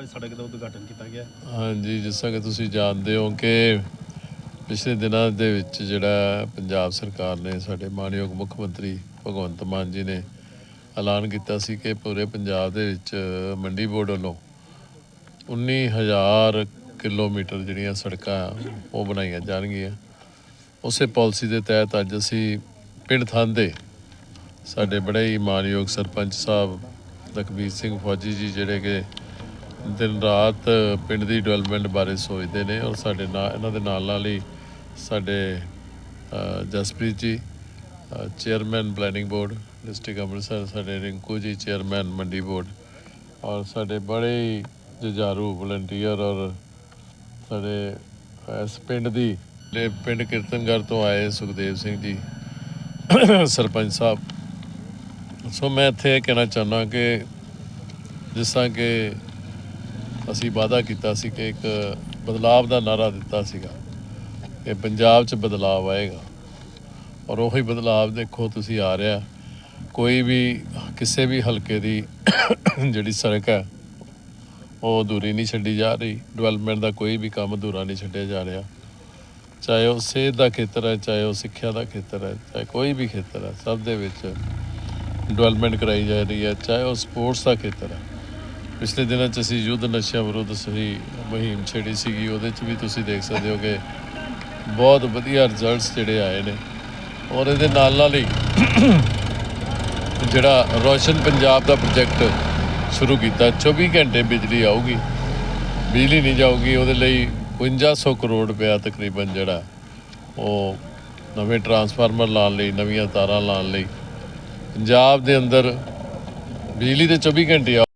ਅੱਜ ਸੜਕ ਦਾ ਉਦਘਾਟਨ ਕੀਤਾ ਗਿਆ। ਹਾਂਜੀ, ਜਿਸ ਤਰ੍ਹਾਂ ਕਿ ਤੁਸੀਂ ਜਾਣਦੇ ਹੋ ਕਿ ਪਿਛਲੇ ਦਿਨਾਂ ਦੇ ਵਿੱਚ ਜਿਹੜਾ ਪੰਜਾਬ ਸਰਕਾਰ ਨੇ ਸਾਡੇ ਮਾਨਯੋਗ ਮੁੱਖ ਮੰਤਰੀ ਭਗਵੰਤ ਮਾਨ ਜੀ ਨੇ ਐਲਾਨ ਕੀਤਾ ਸੀ ਕਿ ਪੂਰੇ ਪੰਜਾਬ ਦੇ ਵਿੱਚ ਮੰਡੀ ਬੋਰਡ ਵੱਲੋਂ 19000 ਕਿਲੋਮੀਟਰ ਜਿਹੜੀਆਂ ਸੜਕਾਂ ਉਹ ਬਣਾਈਆਂ ਜਾਣਗੀਆਂ। ਉਸੇ ਪਾਲਿਸੀ ਦੇ ਤਹਿਤ ਅੱਜ ਅਸੀਂ ਪਿੰਡ ਥਾਂਦੇ ਸਾਡੇ ਬੜੇ ਹੀ ਮਾਨਯੋਗ ਸਰਪੰਚ ਸਾਹਿਬ ਲਖਬੀਰ ਸਿੰਘ ਫੌਜੀ ਜੀ, ਜਿਹੜੇ ਕਿ ਦਿਨ ਰਾਤ ਪਿੰਡ ਦੀ ਡਿਵੈਲਪਮੈਂਟ ਬਾਰੇ ਸੋਚਦੇ ਨੇ ਔਰ ਸਾਡੇ ਨਾਲ, ਇਹਨਾਂ ਦੇ ਨਾਲ ਨਾਲ ਹੀ ਸਾਡੇ Jaspreet ji chairman planning board district Amritsar ਸਾਡੇ ਰਿੰਕੂ ਜੀ ਚੇਅਰਮੈਨ ਮੰਡੀ ਬੋਰਡ ਔਰ ਸਾਡੇ ਬੜੇ ਹੀ ਜੁਝਾਰੂ ਵਲੰਟੀਅਰ ਔਰ ਸਾਡੇ ਇਸ ਪਿੰਡ ਦੀ ਦੇ ਪਿੰਡ ਕੀਰਤਨਗਰ ਤੋਂ ਆਏ ਸੁਖਦੇਵ ਸਿੰਘ ਜੀ, ਸਰਪੰਚ ਸਾਹਿਬ। ਸੋ ਮੈਂ ਇੱਥੇ ਇਹ ਕਹਿਣਾ ਚਾਹੁੰਦਾ ਕਿ ਜਿਸ ਤਰ੍ਹਾਂ ਕਿ ਅਸੀਂ ਵਾਅਦਾ ਕੀਤਾ ਸੀ ਕਿ ਇੱਕ ਬਦਲਾਵ ਦਾ ਨਾਰਾ ਦਿੱਤਾ ਸੀਗਾ ਕਿ ਪੰਜਾਬ 'ਚ ਬਦਲਾਵ ਆਏਗਾ। ਔਰ ਉਹੀ ਬਦਲਾਵ ਦੇਖੋ ਤੁਸੀਂ ਆ ਰਿਹਾ। ਕੋਈ ਵੀ, ਕਿਸੇ ਵੀ ਹਲਕੇ ਦੀ ਜਿਹੜੀ ਸੜਕ ਹੈ, ਉਹ ਅਧੂਰੀ ਨਹੀਂ ਛੱਡੀ ਜਾ ਰਹੀ। ਡਿਵੈਲਪਮੈਂਟ ਦਾ ਕੋਈ ਵੀ ਕੰਮ ਅਧੂਰਾ ਨਹੀਂ ਛੱਡਿਆ ਜਾ ਰਿਹਾ। ਚਾਹੇ ਉਹ ਸਿਹਤ ਦਾ ਖੇਤਰ ਹੈ, ਚਾਹੇ ਉਹ ਸਿੱਖਿਆ ਦਾ ਖੇਤਰ ਹੈ, ਚਾਹੇ ਕੋਈ ਵੀ ਖੇਤਰ ਹੈ, ਸਭ ਦੇ ਵਿੱਚ ਡਿਵੈਲਪਮੈਂਟ ਕਰਾਈ ਜਾ ਰਹੀ ਹੈ, ਚਾਹੇ ਉਹ ਸਪੋਰਟਸ ਦਾ ਖੇਤਰ ਹੈ। ਪਿਛਲੇ ਦਿਨਾਂ 'ਚ ਅਸੀਂ ਯੁੱਧ ਨਸ਼ਿਆਂ ਵਿਰੁੱਧ ਸਹੀ ਮੁਹਿੰਮ ਛੇੜੀ ਸੀਗੀ, ਉਹਦੇ 'ਚ ਵੀ ਤੁਸੀਂ ਦੇਖ ਸਕਦੇ ਹੋ ਕਿ ਬਹੁਤ ਵਧੀਆ ਰਿਜ਼ਲਟਸ ਜਿਹੜੇ ਆਏ ਨੇ। ਔਰ ਇਹਦੇ ਨਾਲ ਨਾਲ ਹੀ ਜਿਹੜਾ ਰੋਸ਼ਨ ਪੰਜਾਬ ਦਾ ਪ੍ਰੋਜੈਕਟ ਸ਼ੁਰੂ ਕੀਤਾ 24 ਘੰਟੇ ਬਿਜਲੀ ਆਊਗੀ। ਬਿਜਲੀ ਨਹੀਂ ਜਾਊਗੀ, ਉਹਦੇ ਲਈ 5500 ਕਰੋੜ ਰੁਪਇਆ ਤਕਰੀਬਨ ਜਿਹੜਾ ਉਹ ਨਵੇਂ ਟਰਾਂਸਫਾਰਮਰ ਲਾਉਣ ਲਈ, ਨਵੀਆਂ ਤਾਰਾਂ ਲਾਉਣ ਲਈ ਪੰਜਾਬ ਦੇ ਅੰਦਰ ਬਿਜਲੀ ਤੇ 24 ਘੰਟੇ